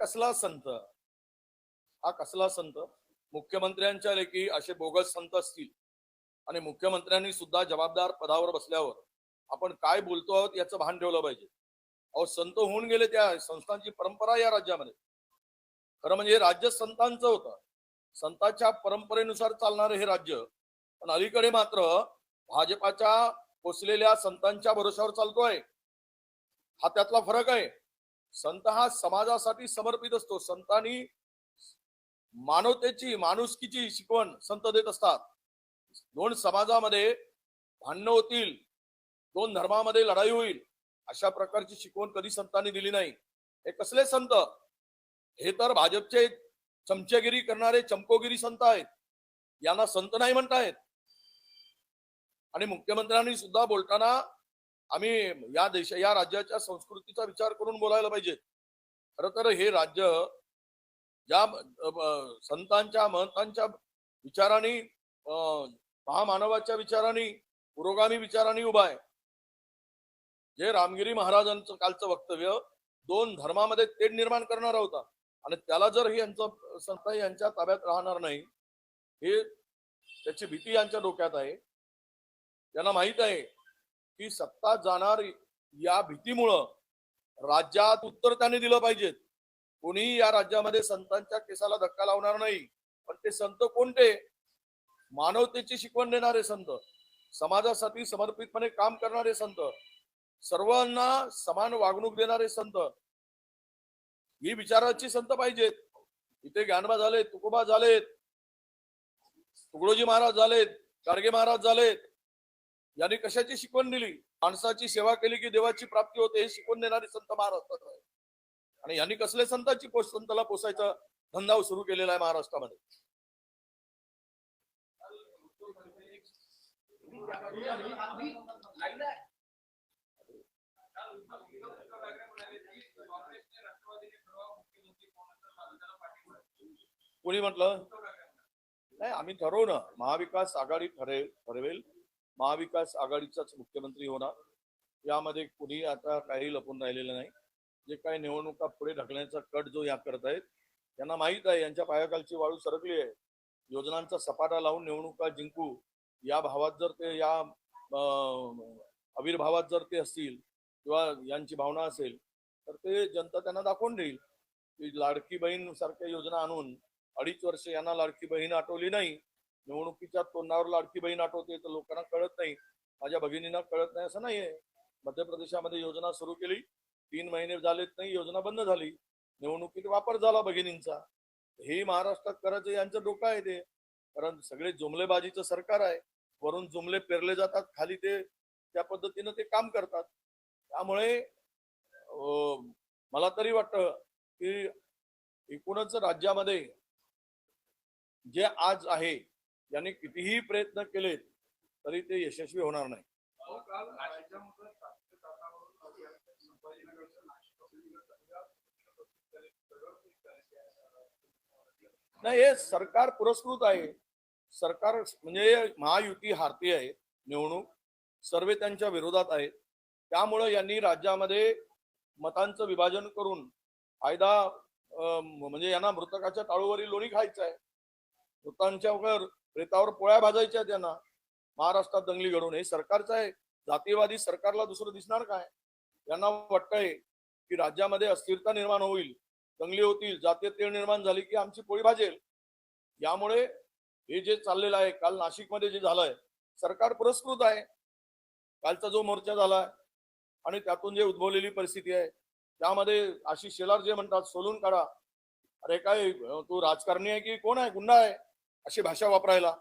कसला संत? हा कसला संत? मुख्यमंत्र्यांच्या लेखी असे बोगस संत असतील. आणि मुख्यमंत्र्यांनी सुद्धा जबाबदार पदावर बसल्यावर आपण काय बोलतो आहोत याचं भान ठेवलं पाहिजे. अहो संत होऊन गेले त्या संस्थांची परंपरा या राज्यामध्ये. खरं म्हणजे हे राज्य संतांचं होतं. संतांच्या परंपरेनुसार चालणारं हे राज्य पण अलीकडे मात्र भाजपाच्या पोचलेल्या संतांच्या भरोशावर चालतोय. हा त्यातला फरक आहे. संत हा समाजासाठी समर्पित असतो. संतांनी मानवतेची माणुसकीची शिकवण संत देत असतात. दोन समाजामध्ये भांडणं होतील दोन धर्मामध्ये लढाई होईल अशा प्रकारची शिकवण कधी संतांनी दिली नाही. हे कसले संत? हे तर भाजपचे चमचेगिरी करणारे चमकोगिरी संत आहेत. यांना संत नाही म्हणतायत. आणि मुख्यमंत्र्यांनी सुद्धा बोलताना आम्ही या देश या राज्याच्या संस्कृतीचा विचार करून बोलायला पाहिजे. खर तर हे राज्य ज्या संतांच्या महंतांच्या विचाराने महामानवाच्या विचाराने पुरोगामी विचाराने उभा आहे. जे रामगिरी महाराजांचं कालचं वक्तव्य दोन धर्मामध्ये तेढ निर्माण करणारा होता. आणि त्याला जर ही यांचं संत यांच्या ताब्यात राहणार नाही हे त्याची भीती यांच्या डोक्यात आहे. त्यांना माहीत आहे की सत्ता जाणार या भीतीमुळं राज्यात उत्तर त्यांनी दिलं पाहिजेत कोणीही या राज्यामध्ये संतांच्या केसाला धक्का लावणार नाही. पण ते संत कोणते? मानवतेची शिकवण देणारे संत समाजासाठी समर्पितपणे काम करणारे संत सर्वांना समान वागणूक देणारे संत. ही विचाराची संत पाहिजेत. इथे ज्ञानबा झालेत तुकोबा झालेत तुकडोजी महाराज झालेत गाडगे महाराज झालेत यांनी कशाची शिकवण दिली? माणसाची सेवा केली की देवाची प्राप्ती होते हे शिकवण देणारे संत महाराष्ट्रात आहे आणि यांनी कसले संतांची पोष संताला पोसायचा? धंदा सुरू केलेला आहे महाराष्ट्रामध्ये. कोणी म्हटलं? नाही आम्ही ठरवू ना. महाविकास आघाडी ठरेल ठरवेल. महाविकास आघाडीचाच मुख्यमंत्री होणार. यामध्ये कुणी आता काही लपून राहिलेलं नाही. जे काही निवडणुका पुढे ढकलण्याचा कट जो या करत आहेत त्यांना माहीत आहे यांच्या पायाखालची वाळू सरकली आहे. योजनांचा सपाटा लावून निवडणुका जिंकू या भावात जर ते या आविर्भावात जर ते असतील किंवा यांची भावना असेल तर ते जनता त्यांना दाखवून देईल. की लाडकी बहीण सारख्या योजना आणून अडीच वर्ष यांना लाडकी बहीण आठवली नाही निवडणुकीच्या तोंडावर लाडकी बहीण आठवते तर लोकांना कळत नाही. माझ्या भगिनींना कळत नाही असं नाहीये. मध्य प्रदेशामध्ये योजना सुरू केली. तीन महिने झालेत नाही योजना बंद झाली. निवडणुकीत वापर झाला भगिनींचा. हे महाराष्ट्रात करायचं यांचं डोकं आहे ते. कारण सगळे जुमलेबाजीचं सरकार आहे. वरून जुमले पेरले जातात खाली ते त्या पद्धतीनं ते काम करतात. त्यामुळे अं, मला तरी वाटतं की एकूणच राज्यामध्ये जे आज आहे यांनी कितीही प्रयत्न केले तरी ते यशस्वी होणार नाही. नाही हे सरकार पुरस्कृत आहे. सरकार म्हणजे महायुती हारती आहे निवडणूक सर्वे त्यांच्या विरोधात आहेत. त्यामुळं यांनी राज्यामध्ये मतांचं विभाजन करून फायदा म्हणजे यांना मृतकाच्या टाळूवरील लोणी खायचं आहे मृतांच्या वर प्रेतावर पोळ्या भाजायच्या त्यांना. महाराष्ट्रात दंगली घडून हे सरकारचं आहे. जातीयवादी सरकारला दुसरं दिसणार काय? त्यांना वाटतंय की राज्यामध्ये अस्थिरता निर्माण होईल. दंगली होतील. जातीय निर्माण झाली की आमची पोळी भाजेल. यामुळे हे जे चाललेलं आहे काल नाशिकमध्ये जे झालंय सरकार पुरस्कृत आहे. कालचा जो मोर्चा झाला आणि त्यातून जे उद्भवलेली परिस्थिती आहे त्यामध्ये आशिष शेलार जे म्हणतात सोलून काढा. अरे काय तू राजकारणी आहे की कोण आहे? गुन्हा आहे? अशी भाषा वापरायला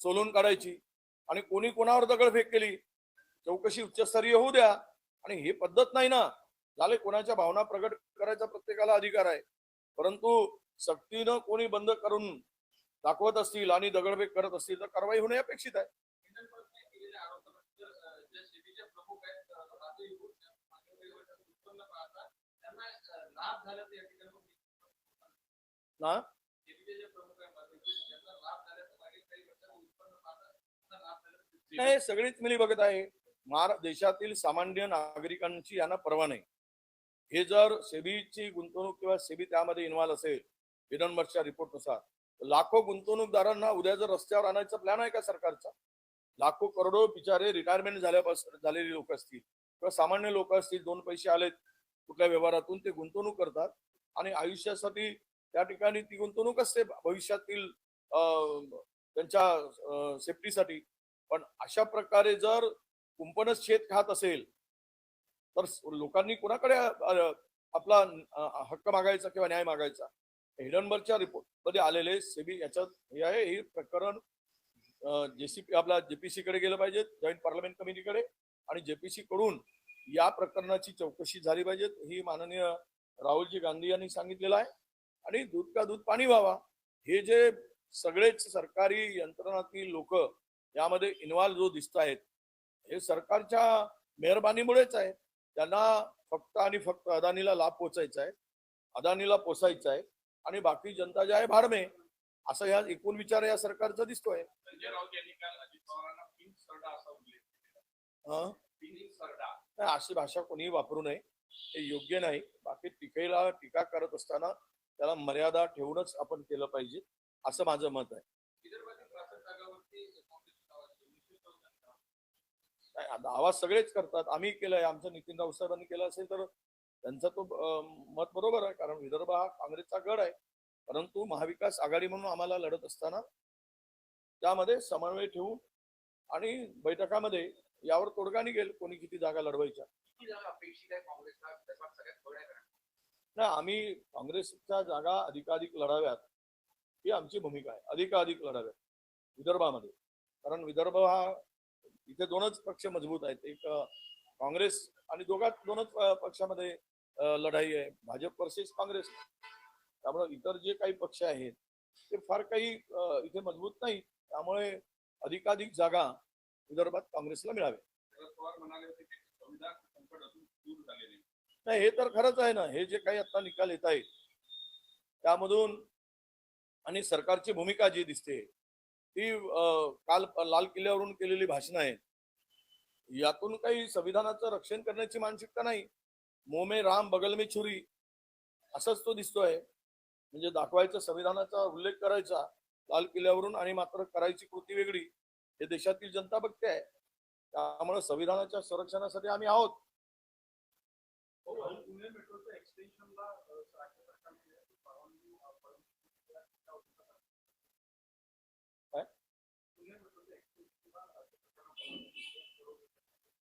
सोलून काढायची आणि कोणी कोणावर दगडफेक केली चौकशी उच्चस्तरीय होऊ द्या. आणि हे पद्धत नाही ना. झाले कोणाच्या भावना प्रगट करायचा प्रत्येकाला अधिकार आहे. परंतु सक्तीनं कोणी बंद करून दाखवत असतील आणि दगडफेक करत असतील तर कारवाई होणे अपेक्षित आहे. ना? नाही सगळीच मिली बघत आहे. महारा देशातील सामान्य नागरिकांची यांना पर्वा नाही. हे जर सेबीची गुंतवणूक किंवा सेबी त्यामध्ये इन्व्हॉल्व असेल हिडनबर्गच्या रिपोर्टनुसार लाखो गुंतवणूकदारांना उद्या जर रस्त्यावर आणायचा प्लॅन आहे का सरकारचा? लाखो करोडो बिचारे रिटायरमेंट झाल्यापासून झालेली लोक असतील किंवा सामान्य लोक असतील दोन पैसे आलेत कुठल्या व्यवहारातून ते गुंतवणूक करतात आणि आयुष्यासाठी त्या ठिकाणी ती गुंतवणूक असते भविष्यातील अं, त्यांच्या सेफ्टीसाठी पण अशा प्रकारे जर कुंपणच शेत खात असेल तर लोकांनी कुणाकडे आपला हक्क मागायचा किंवा न्याय मागायचा? हिडनबर्गच्या रिपोर्टमध्ये आलेले सेबी याच्यात हे आहे हे प्रकरण जेसीपी आपला जेपीसी कडे गेलं पाहिजे जॉईंट पार्लमेंट कमिटीकडे आणि जेपीसी कडून या प्रकरणाची चौकशी झाली पाहिजे ही माननीय राहुलजी गांधी यांनी सांगितलेलं आहे. आणि दूध का दूध पाणी व्हावा हे जे सगळेच सरकारी यंत्रणातील लोक यामध्ये इन्व्हॉल्व जो दिसत आहेत हे सरकारच्या मेहरबानीमुळेच आहे. त्यांना फक्त आणि फक्त अदानीला लाभ पोचायचा आहे अदानीला पोसायचा आहे आणि बाकी जनता जी आहे भाडमे असं या एकूण विचार या सरकारचा दिसतोय. हं? अशी भाषा कोणीही वापरू नये हे योग्य नाही. बाकी टीकेला टीका करत असताना त्याला मर्यादा ठेवूनच आपण केलं पाहिजे असं माझं मत आहे. आवाज सगळेच करतात. आम्ही केलंय आमचं नितीन राऊत साहेबांनी केलं असेल तर त्यांचा तो मत बरोबर आहे. कारण विदर्भ हा काँग्रेसचा गड आहे. परंतु महाविकास आघाडी म्हणून आम्हाला लढत असताना त्यामध्ये समन्वय ठेवून आणि बैठकामध्ये यावर तोडगा निघेल कोणी किती जागा लढवायच्या. किती जागा अपेक्षित आहे काँग्रेसला? विदर्भात सगळ्यात थोड्या करा नाही आम्ही काँग्रेसच्या जागा अधिकाधिक लढाव्यात ही आमची भूमिका आहे. अधिकाधिक लढाव्यात विदर्भामध्ये. कारण विदर्भ हा इथे दोनच पक्ष मजबूत आहेत. एक काँग्रेस आणि दोघात दोनच पक्षामध्ये लढाई आहे. भाजप वर्सेस काँग्रेस. त्यामुळे इतर जे काही पक्ष आहेत ते फार काही इथे मजबूत नाही त्यामुळे अधिकाधिक जागा विदर्भात काँग्रेसला मिळाव्या नाही. नाही हे तर खरंच आहे ना. हे जे काही आता निकाल येत आहेत त्यामधून आणि सरकारची भूमिका जी दिसते ती काल लाल किल्ल्यावरून केलेली भाषणं आहेत. यातून काही संविधानाचं रक्षण करण्याची मानसिकता नाही. मोमे राम बगल में छुरी असंच तो दिसतोय. म्हणजे दाखवायचा संविधानाचा उल्लेख करायचा लाल किल्ल्यावरून आणि मात्र करायची कृती वेगळी हे देशातील जनता बघते आहे. त्यामुळे संविधानाच्या संरक्षणासाठी आम्ही आहोत.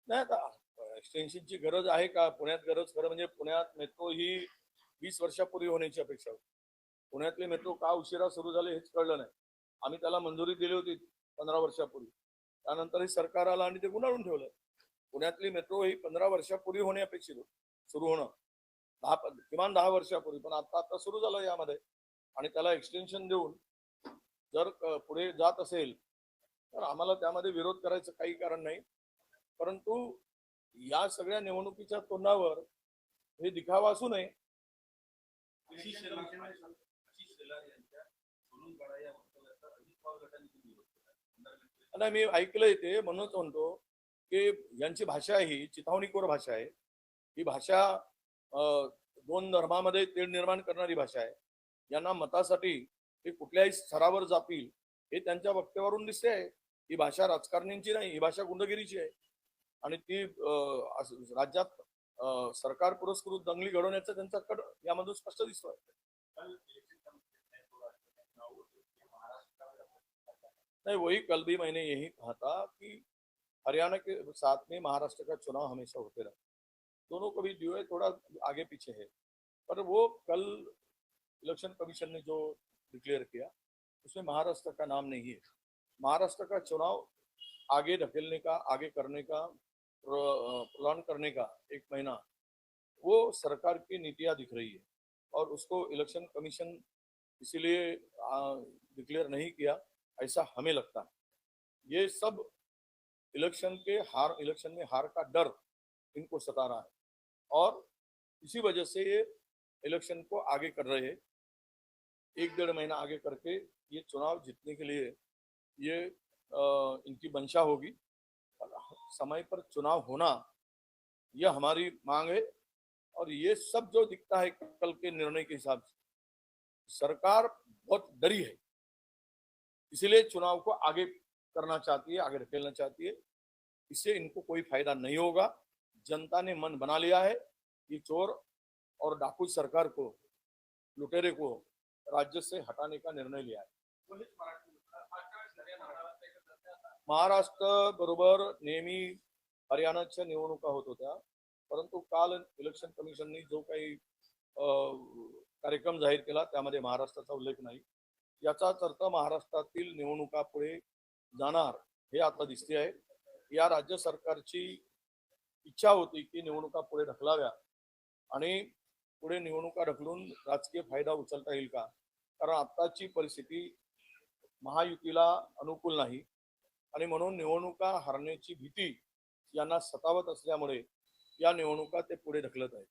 नाही आता एक्सटेन्शनची गरज आहे का? पुण्यात गरज खरं म्हणजे पुण्यात मेट्रो ही वीस वर्षापूर्वी होण्याची अपेक्षा होती. पुण्यातले मेट्रो का उशिरा सुरू झाले हेच कळलं नाही. आम्ही त्याला मंजुरी दिली होती पंधरा वर्षापूर्वी. त्यानंतर हे सरकार आलं आणि ते गुंडाळून ठेवलं. पुण्यातली मेट्रो ही पंधरा वर्षापूर्वी होणे अपेक्षित होती. सुरू होणं. दहा किमान दहा वर्षापूर्वी पण आता आता सुरू झालं यामध्ये. आणि त्याला एक्सटेन्शन देऊन जर पुढे जात असेल तर आम्हाला त्यामध्ये विरोध करायचं काही कारण नाही. परंतु या सगळ्या निवडणुकीच्या तोंडावर हे दिखावा असू नये. आणि मी ऐकलंय ते म्हणूनच म्हणतो की यांची भाषा ही चिथावणीखोर भाषा आहे. ही भाषा दोन धर्मामध्ये तेढ निर्माण करणारी भाषा आहे. यांना मतासाठी ते कुठल्याही स्तरावर जातील हे त्यांच्या वक्तव्यावरून दिसते आहे ही भाषा राजकारण्यांची नाही ही भाषा गुंडगिरीची आहे. आणि ती राज्यात सरकार पुरस्कृत दंगली घडवण्याचा त्यांचा कड यामधून स्पष्ट दिसतोय. कल नहीं वही कल भी मैंने यही कहा था कि हरियाणा के साथ में महाराष्ट्र का चुनाव हमेशा होते रहे। दोनों का भी जो है थोड़ा आगे पीछे है। पर वो कल इलेक्शन कमीशन ने जो डिक्लेयर किया उसमें महाराष्ट्र का नाम नहीं है। महाराष्ट्र का चुनाव आगे ढकेलने का आगे करने का प्लान करने का एक महीना वो सरकार की नीतियाँ दिख रही है और उसको इलेक्शन कमीशन इसीलिए डिक्लेयर नहीं किया ऐसा हमें लगता है। ये सब इलेक्शन के हार इलेक्शन में हार का डर इनको सता रहा है और इसी वजह से ये इलेक्शन को आगे कर रहे हैं। एक डेढ़ महीना आगे करके ये चुनाव जीतने के लिए ये अ, इनकी मंशा होगी। समय पर चुनाव होना, यह हमारी मांग है और ये सब जो दिखता है कल के निर्णय के हिसाब से, सरकार बहुत डरी है। इसीलिए चुनाव को आगे करना चाहती है, आगे ढकेलना चाहती है। इससे इनको कोई फ़ायदा नहीं होगा। जनता ने मन बना लिया है कि चोर और डाकू सरकार को, लुटेरे को राज्य से हटाने का निर्णय लिया है। महाराष्ट्र बरोबर नेहमी हरियाणाच्या निवडणुका होत होत्या. परंतु काल इलेक्शन कमिशननी जो काही कार्यक्रम जाहीर केला त्यामध्ये महाराष्ट्राचा उल्लेख नाही. याचाच अर्थ महाराष्ट्रातील निवडणुका पुढे जाणार हे आता दिसते आहे. या राज्य सरकारची इच्छा होती की निवडणुका पुढे ढकलाव्या. आणि पुढे निवडणुका ढकलून राजकीय फायदा उचलता येईल का? कारण आत्ताची परिस्थिती महायुतीला अनुकूल नाही. आणि म्हणून निवडणुका हरण्याची भीती यांना सतावत असल्यामुळे या निवडणुका ते पुढे ढकलत आहेत.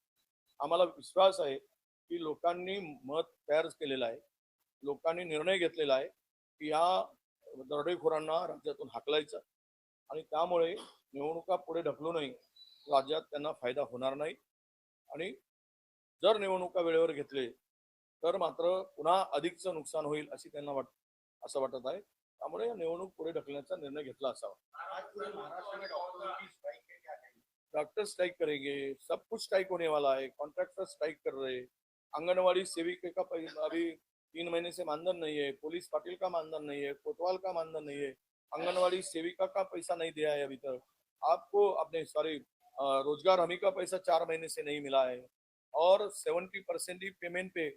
आम्हाला विश्वास आहे की लोकांनी मत तयार केलेलं आहे लोकांनी निर्णय घेतलेला आहे की या दरोडेखोरांना राज्यातून हाकलायचं आणि त्यामुळे निवडणुका पुढे ढकलूनही राज्यात त्यांना फायदा होणार नाही. आणि जर निवडणुका वेळेवर घेतले तर मात्र पुन्हा अधिकचं नुकसान होईल अशी त्यांना वाट असं वाटत आहे. त्यामुळे या निवडणूक पुढे ढकलण्याचा निर्णय घेतला असावा. डॉक्टरों करेंगे, सब कुछ स्ट्राइक होने वाला है कॉन्ट्रैक्टर स्ट्राइक कर रहे आंगनवाड़ी अभी तीन महीने से मानधन नहीं है, पुलिस पाटिल का मानधन नहीं है, कोतवाल का मानधन नहीं है आंगनवाड़ी सेविका का पैसा नहीं दिया है अभी तक. आपको अपने सॉरी रोज़गार हमी का पैसा चार महीने से नहीं मिला है और सेवेंटी परसेंट ही पेमेंट पे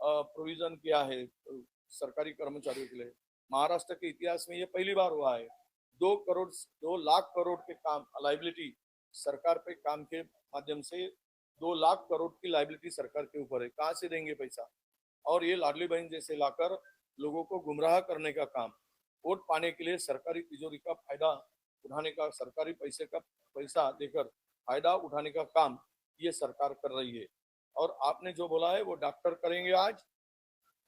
प्रोविज़न किया है, सरकारी कर्मचारियों के लिए. महाराष्ट्र के इतिहास में ये पहली बार हुआ है। दो करोड़, दो लाख करोड़ के काम लाइबिलिटी सरकार पे काम के माध्यम से दो लाख करोड़ की लाइबिलिटी सरकार के ऊपर है। कहाँ से देंगे पैसा? और ये लाडली बहन जैसे लाकर लोगों को गुमराह करने का काम, वोट पाने के लिए सरकारी तिजोरी का फ़ायदा उठाने का, सरकारी पैसे का पैसा देकर फ़ायदा उठाने का काम ये सरकार कर रही है। और आपने जो बोला है वो डॉक्टर करेंगे आज।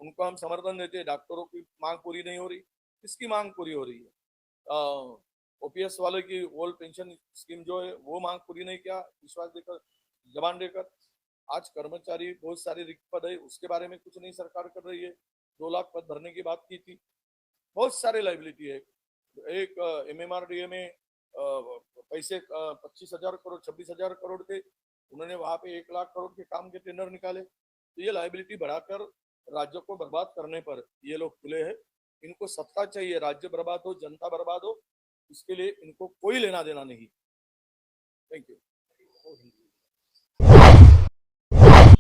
उनको हम समर्थन देते हैं, डॉक्टरों की मांग पूरी नहीं हो रही। किसकी मांग पूरी हो रही है? ओपीएस वाले की ओल्ड पेंशन स्कीम जो है, वो मांग पूरी नहीं किया, विश्वास देकर, जबान देकर। आज कर्मचारी बहुत सारे रिक्त पद है, उसके बारे में कुछ नहीं सरकार कर रही है। दो लाख पद भरने की बात की थी। बहुत सारे लाइबिलिटी है। एक M M R D A में पैसे पच्चीस हज़ार करोड़, छब्बीस हज़ार करोड़ थे। उन्होंने वहाँ पे एक लाख करोड़ के काम के टेंडर निकाले। तो ये लाइबिलिटी बढ़ाकर राज्य को बर्बाद करने पर ये लोग खुले हैं। इनको सत्ता चाहिए राज्य बर्बाद हो जनता बर्बाद हो इसके लिए इनको कोई लेना देना नहीं। Thank you